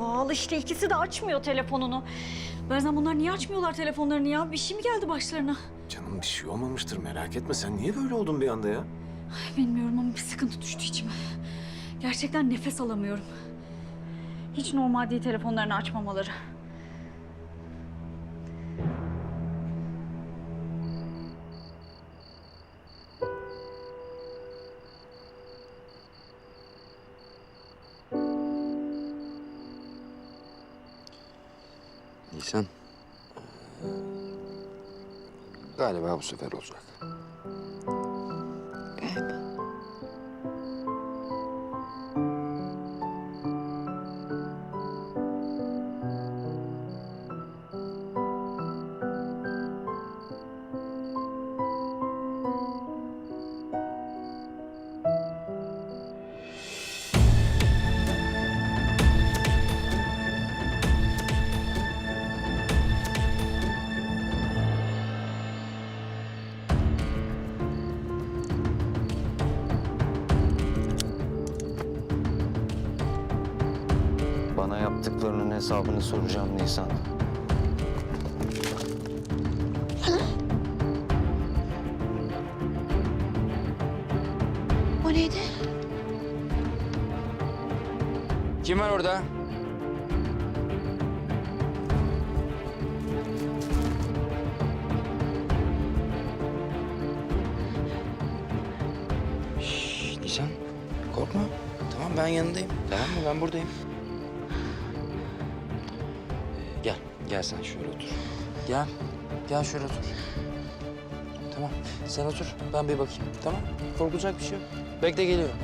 Allah Allah işte ikisi de açmıyor telefonunu. Berzan bunlar niye açmıyorlar telefonlarını ya? Bir şey mi geldi başlarına? Canım bir şey olmamıştır merak etme. Sen niye böyle oldun bir anda ya? Ay, bilmiyorum ama bir sıkıntı düştü içime. Gerçekten nefes alamıyorum. Hiç normal değil telefonlarını açmamaları. Nisan. Galiba bu sefer olacak. Bana yaptıklarının hesabını soracağım Nisan. O neydi? Kim var orada? Şşş Nisan korkma. Tamam ben yanındayım. Tamam mı ben buradayım. Gel sen şöyle otur. Gel gel şöyle otur. Tamam sen otur ben bir bakayım tamam. Korkulacak bir şey yok. Bekle geliyorum.